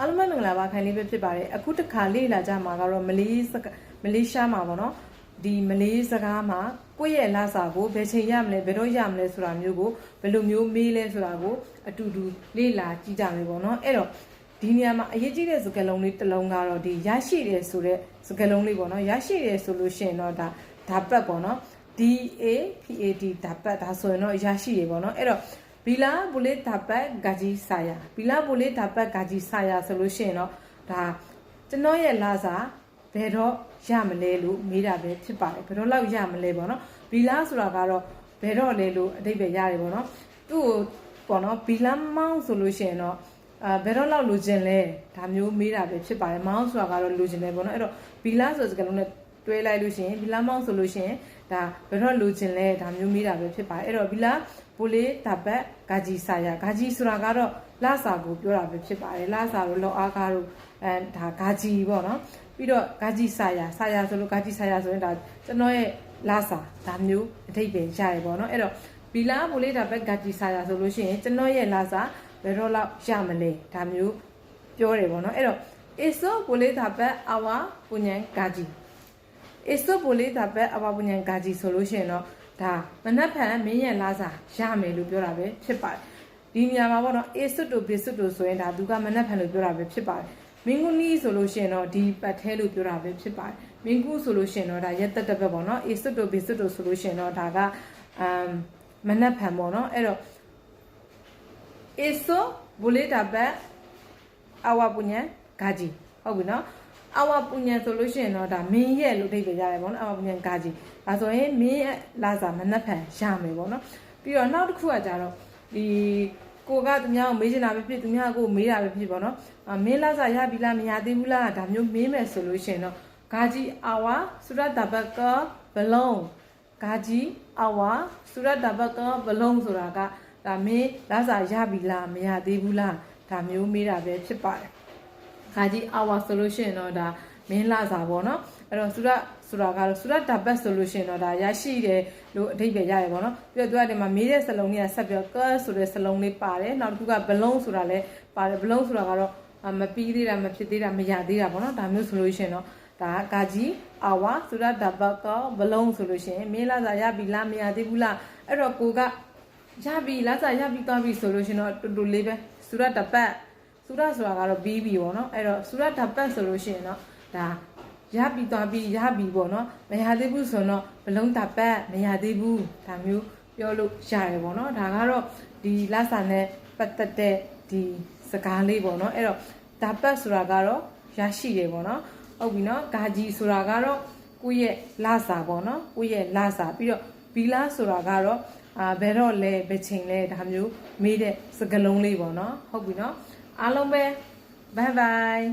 အားလုံးပဲမင်္ဂလာပါခိုင်လေးပဲဖြစ်ပါတယ်အခုတစ်ခါလေ့လာကြမှာကတော့မလေးစကားမလေးရှားမှာပေါ့နော်ဒီမလေးစကားမှာကိုယ့်ရဲ့လစာကိုဘယ်ချိန်ရမလဲဘယ်တော့ရမလဲဆိုတာမျိုးကိုဘယ်လိုမျိုးမေးလဲဆိုတာကိုအတူတူလေ့လာကြည့်ကြမယ်ပေါ့နော်အဲ့တော့ဒီနေရာမှာအရေးကြီးတဲ့စကားလုံးလေးတစ်လုံးကတော့ဒီရရှိတယ်ဆိုတဲ့စကားလုံးလေးပေါ့နော်ရရှိတယ်ဆိုလို့ရှိရင်တော့ဒါဒါပတ်ပေါ့နော် DAPAD ဒါပတ်ဒါဆိုရင်တော့ရရှိတယ်ပေါ့နော်အဲ့တော့ ဘီလာဘူလေးဒါပတ်ဂါဂျီဆာယာဘီလာဘူလေးဒါပတ်ဂါဂျီဆာယာဆိုလို့ရှိရင်တော့ဒါကျွန်တော်ရဲ့လာစာဘယ်တော့ရမလဲလို့မေးတာပဲဖြစ်ပါတယ်ဘယ်တော့လောက်ရမလဲပေါ့နော်ဘီလာဆိုတာကတော့ဘယ်တော့လဲလို့အတိတ်ပဲရတယ်ပေါ့နော်သူ့ကိုပေါ့နော်ဘီလာမောင်းဆိုလို့ရှိရင်တော့အာဘယ်တော့လောက်လိုချင်လဲဒါမျိုးမေးတာပဲဖြစ်ပါတယ်မောင်းဆိုတာကတော့လိုချင်တယ်ပေါ့နော်အဲ့တော့ဘီလာဆိုတဲ့စကားလုံးနဲ့ တွဲလိုက်လို့ရှိရင်ဘီလာမောင်းဆိုလို့ရှိရင်ဒါဘယ်တော့လိုချင်လဲဒါမျိုးမေးတာပဲဖြစ်ပါတယ်အဲ့တော့ဘီလာဘိုလေးတပတ်ဂါဂျီဆာယာဂါဂျီဆိုတာကတော့လာစာကိုပြောတာပဲဖြစ်ပါတယ်လာစာတို့လောအားကားတို့အဲဒါဂါဂျီပေါ့နော်ပြီးတော့ဂါဂျီဆာယာဆာယာဆိုလို့ဂါဂျီဆာယာဆိုရင်ဒါကျွန်တော်ရဲ့လာစာဒါမျိုးအထိပ္ပယ်ရတယ်ပေါ့နော်အဲ့တော့ဘီလာဘိုလေးတပတ်ဂါဂျီဆာယာဆိုလို့ရှိရင်ကျွန်တော်ရဲ့လာစာဘယ်တော့လောက်ရမလဲဒါမျိုးပြောတယ်ပေါ့နော်အဲ့တော့ eso boleta per awa punyan gaji eso boleta per awa punyan gaji ဆိုလို့ရှိရင်တော့ဒါမနှက်ဖန်မင်းရဲ့လာစာရမယ်လို့ပြောတာပဲဖြစ်ပါတယ်ဒီနေရာမှာပေါ့နော် eso to beso to ဆိုရင်ဒါသူကမနှက်ဖန်လို့ပြောတာပဲဖြစ်ပါတယ်မင်းကူနီဆိုလို့ရှိရင်တော့ဒီပတ်ထဲလို့ပြောတာပဲဖြစ်ပါတယ်မင်းကူဆိုလို့ရှိရင်တော့ဒါရက်တက်တက်ပဲပေါ့နော် eso to beso to ဆိုလို့ရှိရင်တော့ဒါကအမ်မနှက်ဖန်ပေါ့နော်အဲ့တော့ eso boleta per awa punyan gaji ဟုတ်ပြီနော် အဝပူညံဆိုလို့ရှိရင်တော့ဒါမင်းရဲ့လို့အဓိပ္ပာယ်ရတယ်ပေါ့နော်အဝပူညံကာကြီးဒါဆိုရင်မင်းရဲ့လာစာမနှက်ဖန်ရမယ်ပေါ့နော်ပြီးတော့နောက်တစ်ခုကကြတော့ဒီကိုကသူများကိုမေးချင်တာပဲဖြစ်သူများကိုမေးတာပဲဖြစ်ပေါ့နော်အမင်းလာစာရပြီလားမရသေးဘူးလားဒါမျိုးမေးမယ်ဆိုလို့ရှိရင်တော့ကာကြီးအဝစုရတဘကဘလုံးကာကြီးအဝစုရတဘကဘလုံးဆိုတာကဒါမင်းလာစာရပြီလားမရသေးဘူးလားဒါမျိုးမေးတာပဲဖြစ်ပါတယ် ခါကြီး hour ဆိုလို့ရှိရင်တော့ဒါမင်းလာစာပေါ့နော်အဲ့တော့စုရဆိုတာကတော့စုရတာဘတ်ဆိုလို့ရှိရင်တော့ဒါရရှိတယ်လို့အဓိပ္ပာယ်ရတယ်ပေါ့နော်ပြီးတော့သူကဒီမှာမေးတဲ့စလုံးလေးကဆက်ပြီးတော့ cur ဆိုတဲ့စလုံးလေးပါတယ်နောက်တစ်ခုက balloon ဆိုတာလည်းပါတယ် balloon ဆိုတာကတော့မပြီးသေးတာမဖြစ်သေးတာမရသေးတာပေါ့နော်ဒါမျိုးဆိုလို့ရှိရင်တော့ဒါကကြီး hour စုရတာဘတ်က balloon ဆိုလို့ရှိရင်မင်းလာစာရပြီလားမရသေးဘူးလားအဲ့တော့ကိုကရပြီလာစာရပြီသွားပြီဆိုလို့ရှိရင်တော့တူတူလေးပဲစုရတပတ် စုရဆိုတာကတော့ပြီးပြီပေါ့နော်အဲ့တော့စုရတပတ်ဆိုလို့ရှိရင်တော့ဒါရပြီသွားပြီရပြီပေါ့နော်မရသေးဘူးဆိုတော့ဘလုံးတပတ်မရသေးဘူးဒါမျိုးပြောလို့ရတယ်ပေါ့နော်ဒါကတော့ဒီလာစာနဲ့ပတ်သက်တဲ့ဒီစကားလေးပေါ့နော်အဲ့တော့တပတ်ဆိုတာကတော့ရရှိတယ်ပေါ့နော်ဟုတ်ပြီနော်ဂါကြီးဆိုတာကတော့ကိုယ့်ရဲ့လာစာပေါ့နော်ကိုယ့်ရဲ့လာစာပြီးတော့ဘီလာဆိုတာကတော့အာဘယ်တော့လဲဘယ်ချိန်လဲဒါမျိုးမေးတဲ့စကားလုံးလေးပေါ့နော်ဟုတ်ပြီနော် အားလုံးပဲ bye bye